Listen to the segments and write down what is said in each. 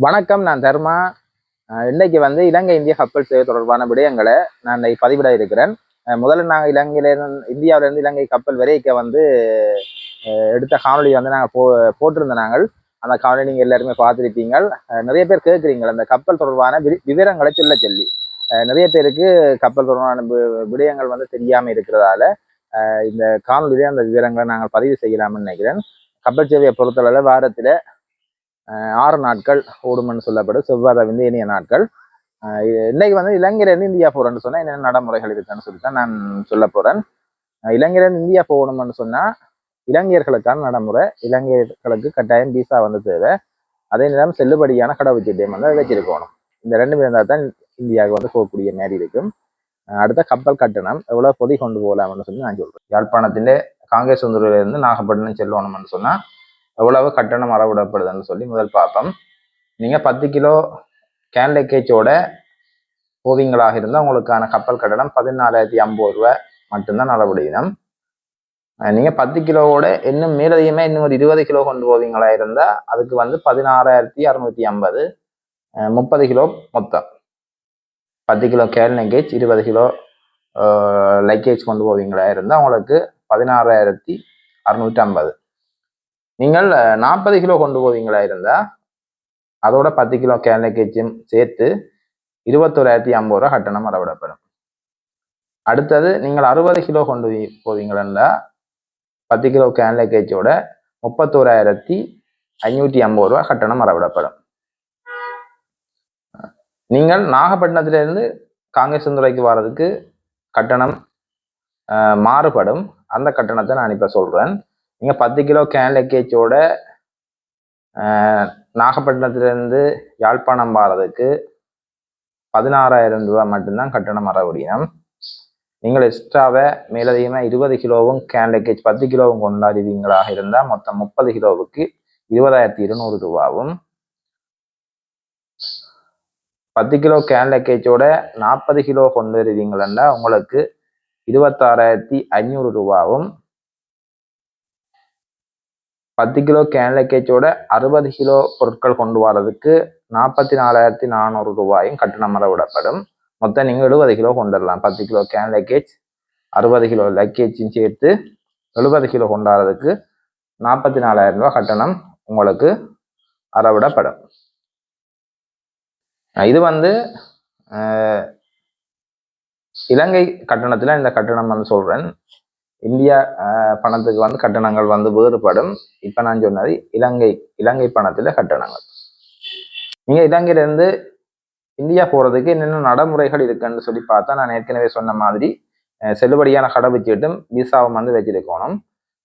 வணக்கம் நான் தர்மா. இன்னைக்கு வந்து இலங்கை இந்திய கப்பல் சேவை தொடர்பான விடயங்களை நான் இன்னைக்கு பதிவிட இருக்கிறேன். முதல்ல நாங்கள் இலங்கையிலேருந்து இந்தியாவிலேருந்து இலங்கை கப்பல் வரைக்க வந்து எடுத்த காணொலி வந்து நாங்கள் போ போட்டிருந்த நாங்கள். அந்த காணொலி நீங்கள் எல்லாருமே பார்த்துருப்பீங்க நிறைய பேர் கேட்குறீங்க அந்த கப்பல் தொடர்பான வி- விவரங்களை சொல்ல சொல்லி. நிறைய பேருக்கு கப்பல் தொடர்பான வி- விடயங்கள் வந்து தெரியாமல் இருக்கிறதால இந்த காணொலியிலே அந்த விவரங்களை நாங்கள் பதிவு செய்யலாம்னு நினைக்கிறேன். கப்பல் சேவையை பொறுத்தளவில் வாரத்தில் ஆறு நாட்கள் ஓடுமென்னு சொல்லப்படும் செவ்வாய் வந்து இனிய நாட்கள். இன்னைக்கு வந்து இலங்கையிலேருந்து இந்தியா போகிறேன்னு சொன்னால் என்னென்ன நடைமுறைகள் இருக்குன்னு சொல்லி தான் நான் சொல்ல போகிறேன் இலங்கையிலேருந்து இந்தியா போகணும்னு சொன்னால் இலங்கையர்களுக்கான நடைமுறை இலங்கையர்களுக்கு கட்டாயம் விசா வந்து தேவை. அதே நேரம் செல்லுபடியான கடவுச்சீட்டையும் வந்து வச்சிருக்கணும் இந்த ரெண்டு இருந்தால் தான் இந்தியாவுக்கு வந்து போகக்கூடிய மாதிரி இருக்கும். அடுத்த கப்பல் கட்டணம் எவ்வளோ பொதி கொண்டு போகலாம்னு சொல்லி நான் சொல்கிறேன் யாழ்ப்பாணத்திலே காங்கிரஸ் இருந்து நாகப்பட்டினம் செல்லணும்னு சொன்னால் எவ்வளவு கட்டணம் அறவிடப்படுதுன்னு சொல்லி முதல் பார்ப்போம் நீங்கள் பத்து கிலோ கேன் லக்கேஜோட போவீங்களாக இருந்தால் உங்களுக்கான கப்பல் கட்டணம் பதினாலாயிரத்தி ஐம்பது ரூபா மட்டும்தான் அளவிடணும் நீங்கள் பத்து கிலோவோட இன்னும் மேலதிகமாக இன்னும் ஒரு இருபது கிலோ கொண்டு போவீங்களா இருந்தால் அதுக்கு வந்து பதினாறாயிரத்தி அறுநூத்தி ஐம்பது முப்பது கிலோ மொத்தம். பத்து கிலோ கேன் லக்கேஜ் இருபது கிலோ லக்கேஜ் கொண்டு போவீங்களா இருந்தால் உங்களுக்கு பதினாறாயிரத்தி அறுநூற்றி ஐம்பது. நீங்கள் நாற்பது கிலோ கொண்டு போவீங்களா இருந்தா? அதோட பத்து கிலோ கேன் லக்கேஜும் சேர்த்து இருபத்தோராயிரத்தி ஐம்பது ரூபா கட்டணம் அளவிடப்படும். அடுத்தது நீங்கள் அறுபது கிலோ கொண்டு போய்- போவீங்களா பத்து கிலோ கேன் லக்கேஜோட முப்பத்தோராயிரத்தி ஐநூற்றி ஐம்பது ரூபா கட்டணம் வரவிடப்படும் நீங்கள் நாகப்பட்டினத்திலிருந்து காங்கிரஸ் துறைக்கு வர்றதுக்கு கட்டணம் மாறுபடும். அந்த கட்டணத்தை நான் இப்போ சொல்கிறேன் நீங்க பத்து கிலோ கேன் லக்கேஜோட நாகப்பட்டினத்திலிருந்து யாழ்ப்பாணம் போகிறதுக்கு பதினாறாயிரம் ரூபாய் மட்டும்தான் கட்டணம் வர முடியும். நீங்கள் எக்ஸ்ட்ராவை மேலதிகமாக இருபது கிலோவும் கேன் லக்கேஜ் பத்து கிலோவும் கொண்டாடுவீங்களாக இருந்தால் மொத்தம் முப்பது கிலோவுக்கு இருபதாயிரத்தி இருநூறு ரூபாவும். பத்து கிலோ கேன் லக்கேஜோட நாற்பது கிலோ கொண்டு வருவீங்களா உங்களுக்கு இருபத்தாறாயிரத்தி ஐநூறு ரூபாவும். பத்து கிலோ கேன் லக்கேஜோட அறுபது கிலோ பொருட்கள் கொண்டு வரதுக்கு நாற்பத்தி நாலாயிரத்தி நானூறு ரூபாயும் கட்டணம் விடப்படும். மொத்தம் நீங்கள் எழுபது கிலோ கொண்டு வரலாம் பத்து கிலோ கேன் லக்கேஜ் அறுபது கிலோ லக்கேஜும் சேர்த்து எழுபது கிலோ கொண்டாடுறதுக்கு நாற்பத்தி நாலாயிரம் ரூபாய் கட்டணம் உங்களுக்கு அறவிடப்படும் இது வந்து இலங்கை கட்டணத்தில் இந்த கட்டணம் வந்து சொல்கிறேன் இந்தியா பணத்துக்கு வந்து கட்டணங்கள் வந்து வேறுபடும். இப்போ நான் சொன்னது இலங்கை இலங்கை பணத்தில் கட்டணங்கள். நீங்கள் இலங்கையிலேருந்து இந்தியா போகிறதுக்கு என்னென்ன நடைமுறைகள் இருக்குன்னு சொல்லி பார்த்தா நான் ஏற்கனவே சொன்ன மாதிரி செல்லுபடியான கடவுச்சீட்டும் விசாவும் வந்து வச்சிருக்கணும்.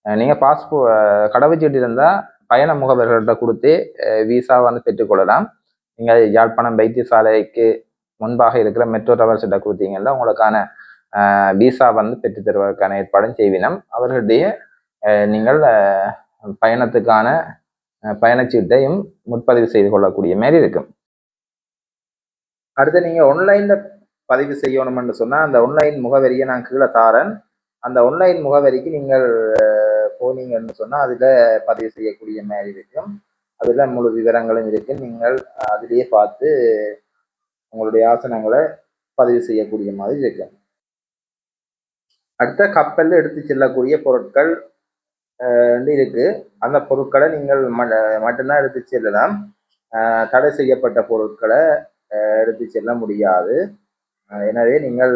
நீங்கள் பாஸ்போ கடவுச்சீட்டு இருந்தால் பயண முகவர்கள்ட்ட கொடுத்து விசா வந்து பெற்றுக்கொள்ளலாம் நீங்கள் யாழ்ப்பாணம் வைத்தியசாலைக்கு முன்பாக இருக்கிற மெட்ரோ டவர்ஸ்கிட்ட கொடுத்தீங்கன்னா உங்களுக்கான விசா வந்து பெற்றுத் தருவதற்கான ஏற்பாடும் செய்வினம். அவர்களுடைய நீங்கள் பயணத்துக்கான பயணச்சீட்டையும் முன்பதிவு செய்து கொள்ளக்கூடிய மாதிரி இருக்கும். அடுத்து நீங்கள் ஆன்லைனில் பதிவு செய்யணும்னு சொன்னால் அந்த ஆன்லைன் முகவரியை நான் கீழே தாரேன். அந்த ஆன்லைன் முகவரிக்கு நீங்கள் போனீங்கன்னு சொன்னால் அதில் பதிவு செய்யக்கூடிய மாதிரி இருக்கும். அதில் முழு விவரங்களும் இருக்கு. நீங்கள் அதிலேயே பார்த்து உங்களுடைய ஆசனங்களை பதிவு செய்யக்கூடிய மாதிரி இருக்கும். அடுத்த கப்பலில் எடுத்து செல்லக்கூடிய பொருட்கள் வந்து இருக்கு. அந்த பொருட்களை நீங்கள் ம- மட்டும்தான் எடுத்து செல்லலாம். தடை செய்யப்பட்ட பொருட்களை எடுத்து செல்ல முடியாது. எனவே நீங்கள்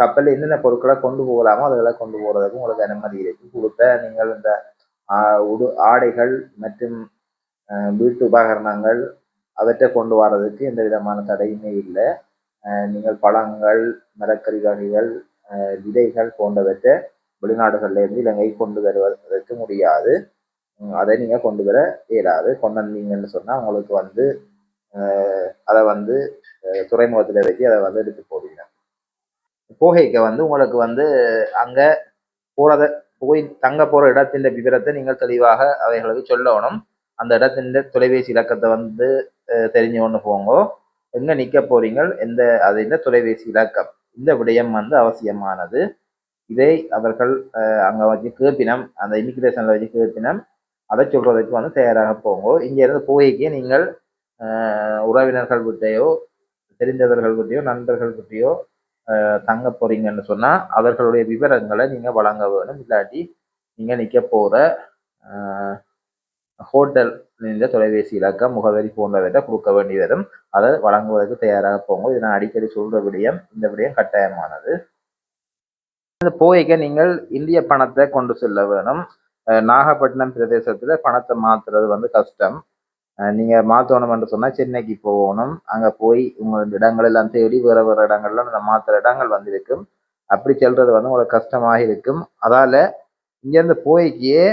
கப்பலில் என்னென்ன பொருட்களை கொண்டு போகலாமோ அதுகளை கொண்டு போகிறதுக்கு உங்களுக்கு அனுமதி இருக்கு. கொடுத்த நீங்கள் இந்த உடு ஆடைகள் மற்றும் வீட்டு உபகரணங்கள் அவற்றை கொண்டு வர்றதுக்கு எந்த விதமான தடையுமே இல்லை. நீங்கள் பழங்கள் மரக்கறி வகைகள் விதைகள் போன்றவற்றை வெளிநாடுகள்லேருந்து இலங்கை கொண்டு வருவதற்கு முடியாது. அதை நீங்கள் கொண்டு வர இயலாது. கொண்டு வந்தீங்கன்னு சொன்னால் உங்களுக்கு வந்து அதை வந்து துறைமுகத்தில் வச்சு அதை வந்து எடுத்து போவீங்க. போகைக்கு வந்து உங்களுக்கு வந்து அங்கே போகிறத போய் தங்க போகிற இடத்தின் விவரத்தை நீங்கள் தெளிவாக அவைகளுக்கு சொல்லணும். அந்த இடத்தின் தொலைபேசி இலக்கத்தை வந்து தெரிஞ்சு கொண்டு போங்க. எங்கே நிற்க போறீங்க எந்த அதில் தொலைபேசி இலக்கம்? இந்த விடயம் வந்து அவசியமானது. இதை அவர்கள் அங்கே வச்சு கேட்பினம் அந்த இமிகிரேஷனில் வச்சு கேட்பினம் அதை சொல்கிறதுக்கு வந்து தயாராக போங்க. இங்கேருந்து போய்க்கு நீங்கள் உறவினர்கள் கிட்டேயோ தெரிந்தவர்கள் கிட்டயோ நண்பர்கள் கிட்டயோ தங்க போறீங்கன்னு சொன்னால் அவர்களுடைய விவரங்களை நீங்கள் வழங்க வேணும். இல்லாட்டி நீங்கள் நிற்க போகிற ஹோட்டல் இந்த தொலைபேசி இலக்கம் முகவரி போன்றவற்றை கொடுக்க வேண்டி வரும். அதை வழங்குவதற்கு தயாராக போங்க. இது நான் அடிக்கடி சொல்ற விடயம். இந்த விடயம் கட்டாயமானது. இந்த போய்க்க நீங்கள் இந்திய பணத்தை கொண்டு செல்ல வேணும். நாகப்பட்டினம் பிரதேசத்துல பணத்தை மாத்துறது வந்து கஷ்டம். நீங்க மாத்தணும் என்று சொன்னா சென்னைக்கு போகணும். அங்க போய் உங்களோட இடங்கள் எல்லாம் தேடி வேற வேற இடங்கள்ல அந்த மாத்துற இடங்கள் வந்து இருக்கும் அப்படி செல்றது வந்து உங்களுக்கு கஷ்டமாக இருக்கும். அதால இங்கேருந்து போய்க்கே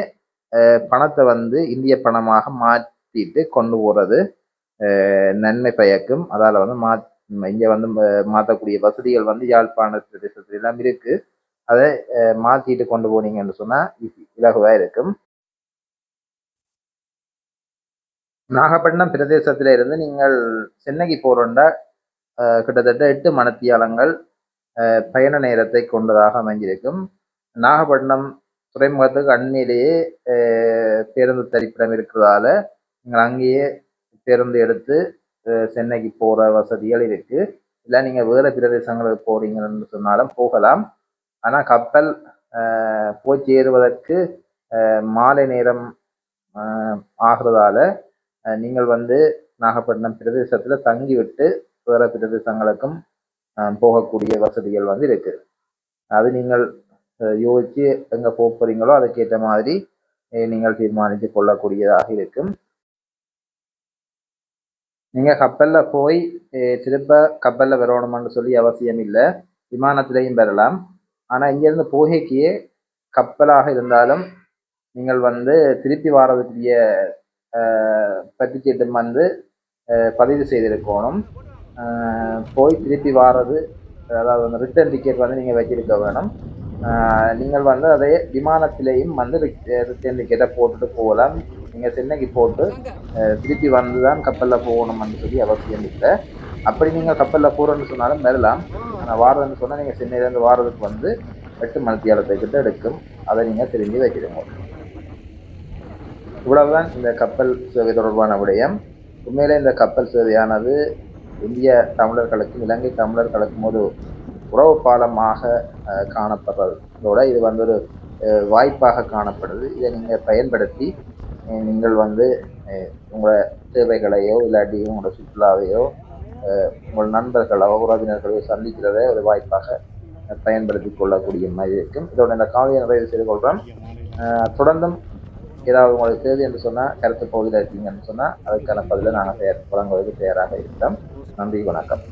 பணத்தை வந்து இந்திய பணமாக மாற்றிட்டு கொண்டு போகிறது நன்மை பயக்கும். அதால் வந்து மா இங்கே வந்து மாற்றக்கூடிய வசதிகள் வந்து யாழ்ப்பாண பிரதேசத்துல எல்லாம் இருக்கு. அதை மாற்றிட்டு கொண்டு போனீங்கன்னு சொன்னால் இலகுவாக இருக்கும். நாகப்பட்டினம் பிரதேசத்துல இருந்து நீங்கள் சென்னைக்கு போகிறோண்டா கிட்டத்தட்ட எட்டு மணத்தியாலங்கள் பயண நேரத்தை கொண்டதாக அமைஞ்சிருக்கும். நாகப்பட்டினம் துறைமுகத்துக்கு அண்மையிலேயே பேருந்து தரிப்பிடம் இருக்கிறதால நீங்கள் அங்கேயே பேருந்து எடுத்து சென்னைக்கு போகிற வசதிகள் இருக்குது இல்லை நீங்கள் வேறு பிரதேசங்களுக்கு போகிறீங்கன்னு சொன்னாலும் போகலாம். ஆனால் கப்பல் அஹ், போய் சேருவதற்கு மாலை நேரம் ஆகிறதால நீங்கள் வந்து நாகப்பட்டினம் பிரதேசத்தில் தங்கிவிட்டு வேறு பிரதேசங்களுக்கும் போகக்கூடிய வசதிகள் வந்து இருக்குது அது நீங்கள் யோசிச்சு எங்க போக போறீங்களோ அதுக்கேற்ற மாதிரி நீங்கள் தீர்மானித்து கொள்ளக்கூடியதாக இருக்கும். நீங்க கப்பல்ல போய் திரும்ப கப்பலில் கப்பல்ல சொல்லி அவசியம் இல்லை விமானத்திலையும் பெறலாம் ஆனா இங்கேருந்து போகைக்கே கப்பலாக இருந்தாலும் நீங்கள் வந்து திருப்பி வாரதுக்குரிய அஹ், வந்து பதிவு செய்திருக்கணும். போய் திருப்பி வாரது அதாவது அந்த ரிட்டர்ன் டிக்கெட் வந்து நீங்கள் வச்சிருக்க வேணும். நீங்கள் வந்து அதை விமானத்திலேயும் வந்து ரிட்டர்ன் டிக்கெட்டை போட்டுட்டு போகலாம். நீங்கள் சென்னைக்கு போட்டு திருப்பி வந்து தான் கப்பலில் போகணும்னு சொல்லி அவசியம் இல்லை. அப்படி நீங்கள் கப்பலில் போகிறோன்னு சொன்னாலும் வரலாம். ஆனால் வாரதுன்னு சொன்னால் நீங்கள் சென்னையிலேருந்து வாரதுக்கு வந்து எட்டு மணித்தியாலத்தை கிட்ட எடுக்கும். அதை நீங்கள் தெரிஞ்சு வைக்கிறீங்க இவ்வளவுதான் இந்த கப்பல் சேவை தொடர்பான விடயம். உண்மையிலே இந்த கப்பல் சேவையானது இந்திய தமிழர்களுக்கும் இலங்கை தமிழர்களுக்கும் ஒரு உறவு பாலமாக காணப்படுறதோட இது வந்து ஒரு வாய்ப்பாக காணப்படுது. இதை நீங்கள் பயன்படுத்தி நீங்கள் வந்து அஹ், உங்களோட தேவைகளையோ இல்லாட்டி உங்களோட சுற்றுலாவையோ உங்கள் நண்பர்களோ உறவினர்களோ சந்திக்கிறதை ஒரு வாய்ப்பாக பயன்படுத்தி கொள்ளக்கூடிய மாதிரி இருக்கும். இதோட இந்த காவியை நிறைவு செய்து கொள்கிறோம் தொடர்ந்தும் ஏதாவது உங்களுக்கு தேவை என்று சொன்னால் கருத்து பகுதியில் இருக்கீங்கன்னு சொன்னால் அதுக்கான பதிலை நாங்கள் தயார் வழங்குவதற்கு தயாராக இருக்கிறோம் நன்றி வணக்கம்.